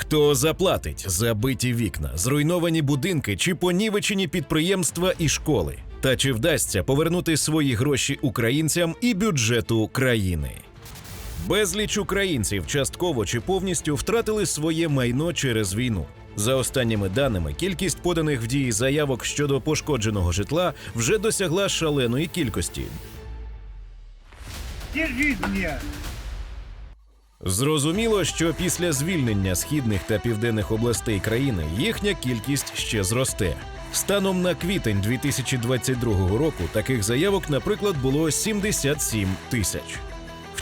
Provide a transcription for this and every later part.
Хто заплатить за биті вікна, зруйновані будинки чи понівечені підприємства і школи? Та чи вдасться повернути свої гроші українцям і бюджету країни? Безліч українців частково чи повністю втратили своє майно через війну. За останніми даними, кількість поданих в дії заявок щодо пошкодженого житла вже досягла шаленої кількості. Держись меня! Зрозуміло, що після звільнення східних та південних областей країни їхня кількість ще зросте. Станом на квітень 2022 року таких заявок, наприклад, було 77 тисяч.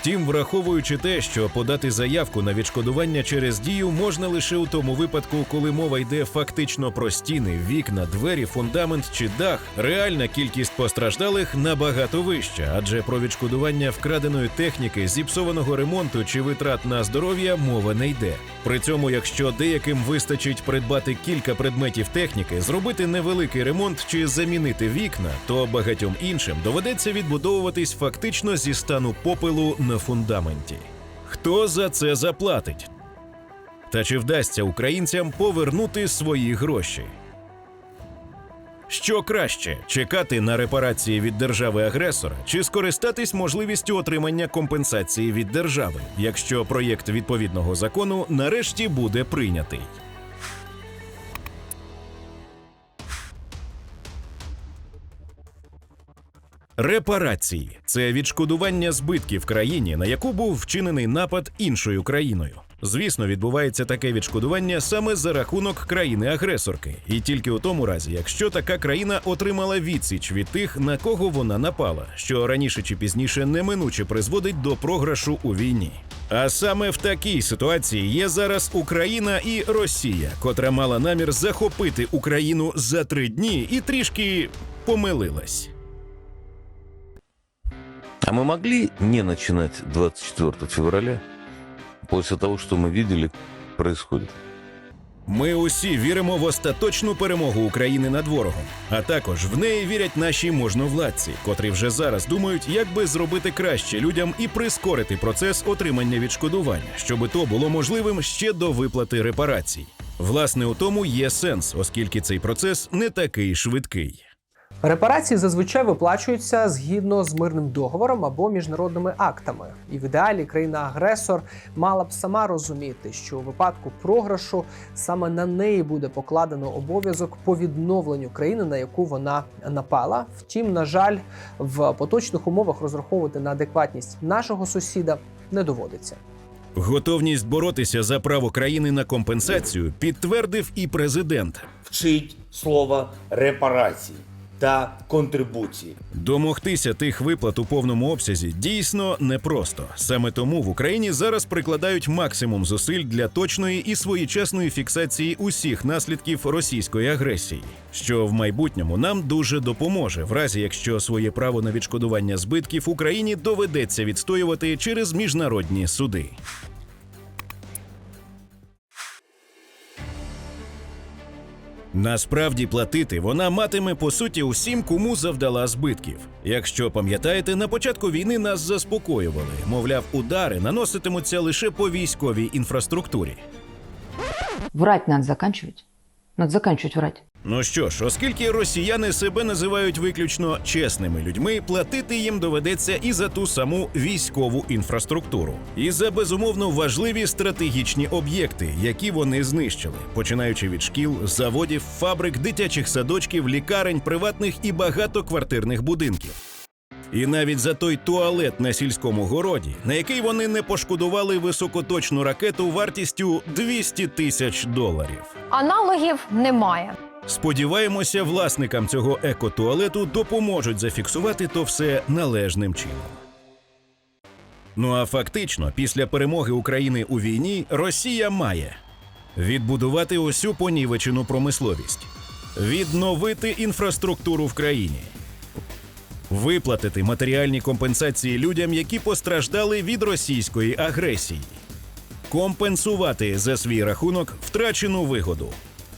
Втім, враховуючи те, що подати заявку на відшкодування через дію можна лише у тому випадку, коли мова йде фактично про стіни, вікна, двері, фундамент чи дах, реальна кількість постраждалих набагато вища, адже про відшкодування вкраденої техніки, зіпсованого ремонту чи витрат на здоров'я мова не йде. При цьому, якщо деяким вистачить придбати кілька предметів техніки, зробити невеликий ремонт чи замінити вікна, то багатьом іншим доведеться відбудовуватись фактично зі стану попелу на фундаменті. Хто за це заплатить? Та чи вдасться українцям повернути свої гроші? Що краще чекати на репарації від держави-агресора чи скористатись можливістю отримання компенсації від держави, якщо проєкт відповідного закону нарешті буде прийнятий? Репарації це відшкодування збитків країні, на яку був вчинений напад іншою країною. Звісно, відбувається таке відшкодування саме за рахунок країни-агресорки, і тільки у тому разі, якщо така країна отримала відсіч від тих, на кого вона напала, що раніше чи пізніше неминуче призводить до програшу у війні. А саме в такій ситуації є зараз Україна і Росія, котра мала намір захопити Україну за три дні і трішки помилилась. А мы могли не начинать 24 февраля после того, что мы видели происходит? Ми усі віримо в остаточну перемогу України над ворогом, а також в неї вірять наші можновладці, котрі вже зараз думають, як би зробити краще людям і прискорити процес отримання відшкодування, щоб то було можливим ще до виплати репарацій. Власне, у тому є сенс, оскільки цей процес не такий швидкий. Репарації зазвичай виплачуються згідно з мирним договором або міжнародними актами. І в ідеалі країна-агресор мала б сама розуміти, що у випадку програшу саме на неї буде покладено обов'язок по відновленню країни, на яку вона напала. Втім, на жаль, в поточних умовах розраховувати на адекватність нашого сусіда не доводиться. Готовність боротися за право країни на компенсацію підтвердив і президент. вчить слово репарації та контрибуції. Домогтися тих виплат у повному обсязі дійсно непросто. Саме тому в Україні зараз прикладають максимум зусиль для точної і своєчасної фіксації усіх наслідків російської агресії, що в майбутньому нам дуже допоможе, в разі якщо своє право на відшкодування збитків Україні доведеться відстоювати через міжнародні суди. Насправді платити вона матиме по суті усім, кому завдала збитків. Якщо пам'ятаєте, на початку війни нас заспокоювали, мовляв, удари наноситимуться лише по військовій інфраструктурі. Врать надо заканчивать. Надо заканчивать врать. Ну що ж, оскільки росіяни себе називають виключно чесними людьми, платити їм доведеться і за ту саму військову інфраструктуру, і за безумовно важливі стратегічні об'єкти, які вони знищили, починаючи від шкіл, заводів, фабрик, дитячих садочків, лікарень, приватних і багатоквартирних будинків. І навіть за той туалет на сільському городі, на який вони не пошкодували високоточну ракету вартістю 200 тисяч доларів. Аналогів немає. Сподіваємося, власникам цього екотуалету допоможуть зафіксувати то все належним чином. Ну а фактично, після перемоги України у війні Росія має відбудувати усю понівечену промисловість, відновити інфраструктуру в країні, виплатити матеріальні компенсації людям, які постраждали від російської агресії, компенсувати за свій рахунок втрачену вигоду.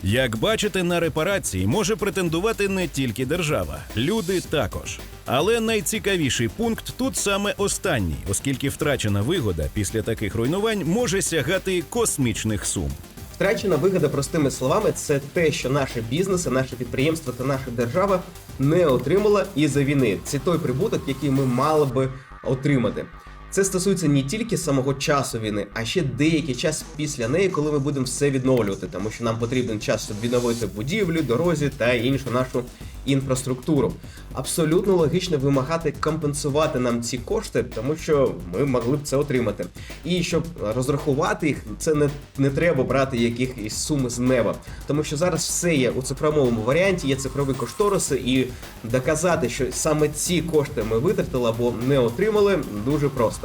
Як бачите, на репарації може претендувати не тільки держава, люди також. Але найцікавіший пункт тут саме останній, оскільки втрачена вигода після таких руйнувань може сягати космічних сум. Втрачена вигода, простими словами, це те, що наші бізнеси, наші підприємства та наша держава не отримала із-за війни. Це той прибуток, який ми мали би отримати. Це стосується не тільки самого часу війни, а ще деякий час після неї, коли ми будемо все відновлювати, тому що нам потрібен час, щоб відновити будівлі, дорозі та іншу нашу інфраструктуру. Абсолютно логічно вимагати компенсувати нам ці кошти, тому що ми могли б це отримати. І щоб розрахувати їх, це не, не треба брати якихось суми з неба, тому що зараз все є у цифровому варіанті, є цифрові кошториси, і доказати, що саме ці кошти ми витратили або не отримали, дуже просто.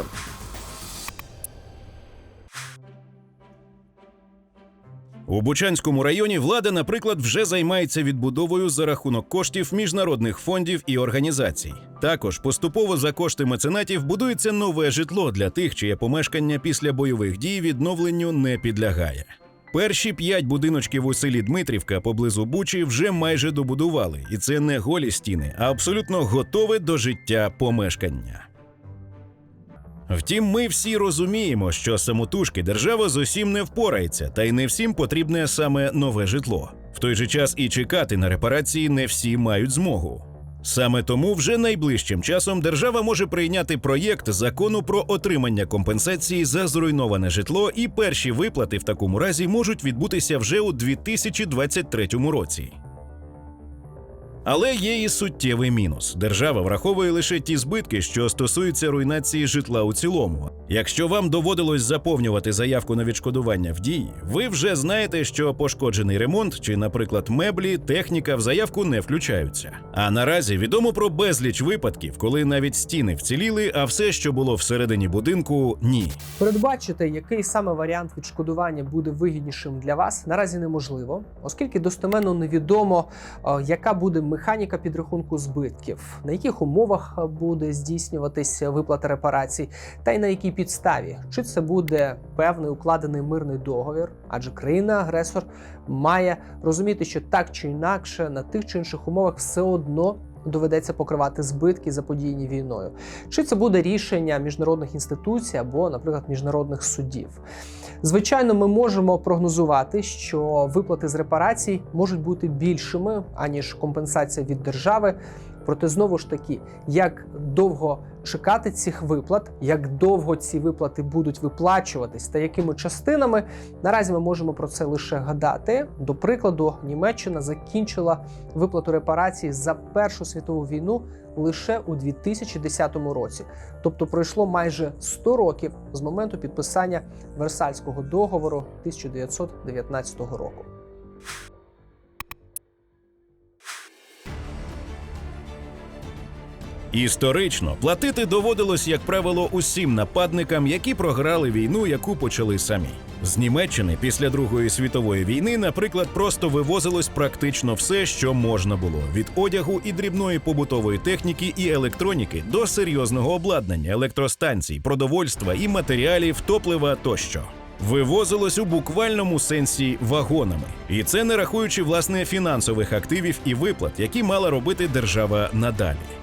У Бучанському районі влада, наприклад, вже займається відбудовою за рахунок коштів міжнародних фондів і організацій. Також поступово за кошти меценатів будується нове житло для тих, чиє помешкання після бойових дій відновленню не підлягає. Перші п'ять будиночків у селі Дмитрівка поблизу Бучі вже майже добудували, і це не голі стіни, а абсолютно готове до життя помешкання. Втім, ми всі розуміємо, що самотужки держава з усім не впорається, та й не всім потрібне саме нове житло. В той же час і чекати на репарації не всі мають змогу. Саме тому вже найближчим часом держава може прийняти проєкт закону про отримання компенсації за зруйноване житло, і перші виплати в такому разі можуть відбутися вже у 2023 році. Але є і суттєвий мінус. Держава враховує лише ті збитки, що стосуються руйнації житла у цілому. Якщо вам доводилось заповнювати заявку на відшкодування в дії, ви вже знаєте, що пошкоджений ремонт чи, наприклад, меблі, техніка в заявку не включаються. А наразі відомо про безліч випадків, коли навіть стіни вціліли, а все, що було всередині будинку, ні. Передбачити, який саме варіант відшкодування буде вигіднішим для вас, наразі неможливо, оскільки достеменно невідомо, е, яка буде механіка підрахунку збитків, на яких умовах буде здійснюватися виплата репарацій, та й на якій підставі. Чи це буде певний укладений мирний договір, адже країна-агресор має розуміти, що так чи інакше на тих чи інших умовах все одно. Доведеться покривати збитки, заподіяні війною. Чи це буде рішення міжнародних інституцій або, наприклад, міжнародних судів? Звичайно, ми можемо прогнозувати, що виплати з репарацій можуть бути більшими аніж компенсація від держави. Проте знову ж таки, як довго чекати цих виплат, як довго ці виплати будуть виплачуватись та якими частинами, наразі ми можемо про це лише гадати. До прикладу, Німеччина закінчила виплату репарацій за Першу світову війну лише у 2010 році. Тобто пройшло майже 100 років з моменту підписання Версальського договору 1919 року. Історично платити доводилось, як правило, усім нападникам, які програли війну, яку почали самі. З Німеччини після Другої світової війни, наприклад, просто вивозилось практично все, що можна було: від одягу і дрібної побутової техніки і електроніки до серйозного обладнання, електростанцій, продовольства і матеріалів, топлива тощо. Вивозилось у буквальному сенсі вагонами, і це не рахуючи власне фінансових активів і виплат, які мала робити держава надалі.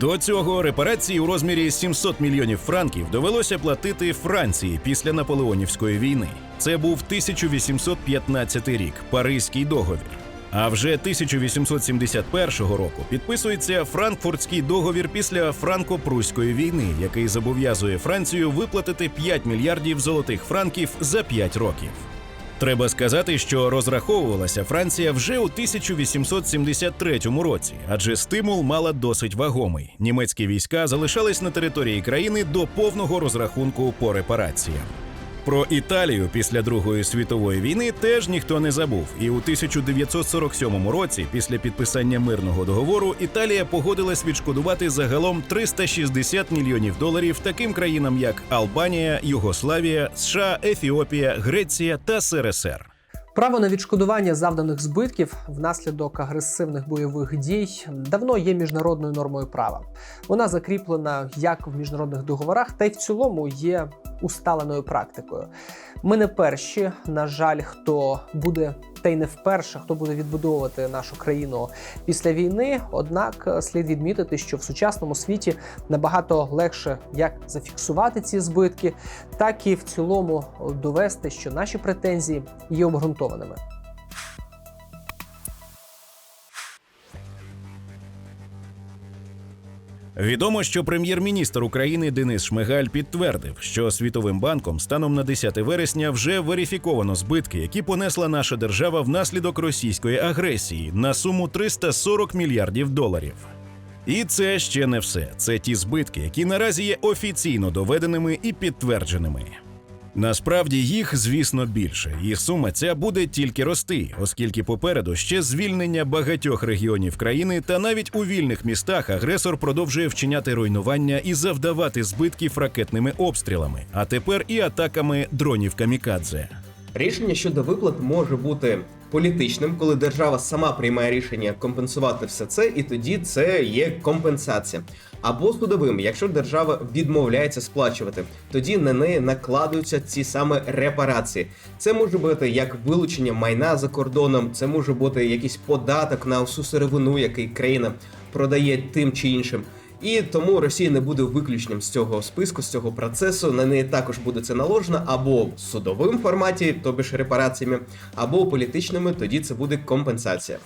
До цього репарації у розмірі 700 мільйонів франків довелося платити Франції після Наполеонівської війни. Це був 1815 рік, Паризький договір. А вже 1871 року підписується Франкфуртський договір після Франко-Пруської війни, який зобов'язує Францію виплатити 5 мільярдів золотих франків за 5 років. Треба сказати, що розраховувалася Франція вже у 1873 році, адже стимул мала досить вагомий. Німецькі війська залишались на території країни до повного розрахунку по репараціям. Про Італію після Другої світової війни теж ніхто не забув. І у 1947 році, після підписання мирного договору, Італія погодилась відшкодувати загалом 360 мільйонів доларів таким країнам, як Албанія, Югославія, США, Ефіопія, Греція та СРСР. Право на відшкодування завданих збитків внаслідок агресивних бойових дій давно є міжнародною нормою права. Вона закріплена як в міжнародних договорах, та й в цілому є усталеною практикою. Ми не перші, на жаль, хто буде та й не вперше, хто буде відбудовувати нашу країну після війни. Однак е, слід відмітити, що в сучасному світі набагато легше як зафіксувати ці збитки, так і в цілому довести, що наші претензії є обґрунтованими. Відомо, що прем'єр-міністр України Денис Шмигаль підтвердив, що Світовим банком станом на 10 вересня вже верифіковано збитки, які понесла наша держава внаслідок російської агресії на суму 340 мільярдів доларів. І це ще не все. Це ті збитки, які наразі є офіційно доведеними і підтвердженими. Насправді їх, звісно, більше, і сума ця буде тільки рости, оскільки попереду ще звільнення багатьох регіонів країни, та навіть у вільних містах агресор продовжує вчиняти руйнування і завдавати збитків ракетними обстрілами, а тепер і атаками дронів камікадзе. Рішення щодо виплат може бути політичним, коли держава сама приймає рішення компенсувати все це, і тоді це є компенсація. Або судовим, якщо держава відмовляється сплачувати, тоді на неї накладуються ці саме репарації. Це може бути як вилучення майна за кордоном, це може бути якийсь податок на всю сировину, який країна продає тим чи іншим. І тому Росія не буде виключенням з цього списку, з цього процесу. На неї також буде це наложено або в судовим форматі, тобі ж репараціями, або політичними, тоді це буде компенсація.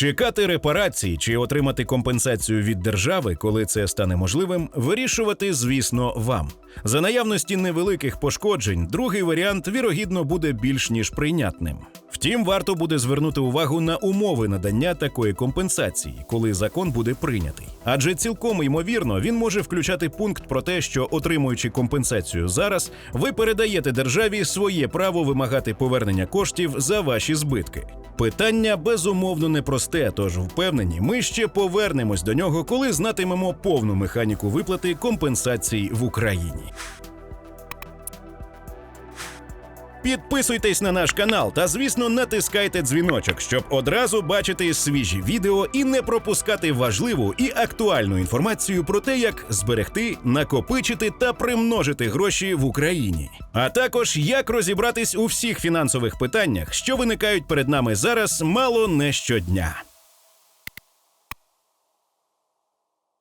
Чекати репарації чи отримати компенсацію від держави, коли це стане можливим, вирішувати, звісно, вам. За наявності невеликих пошкоджень, другий варіант вірогідно буде більш ніж прийнятним. Втім, варто буде звернути увагу на умови надання такої компенсації, коли закон буде прийнятий. Адже цілком ймовірно він може включати пункт про те, що отримуючи компенсацію зараз, ви передаєте державі своє право вимагати повернення коштів за ваші збитки. Питання безумовно непросте, тож впевнені, ми ще повернемось до нього, коли знатимемо повну механіку виплати компенсацій в Україні. Підписуйтесь на наш канал та, звісно, натискайте дзвіночок, щоб одразу бачити свіжі відео і не пропускати важливу і актуальну інформацію про те, як зберегти, накопичити та примножити гроші в Україні, а також як розібратись у всіх фінансових питаннях, що виникають перед нами зараз мало не щодня.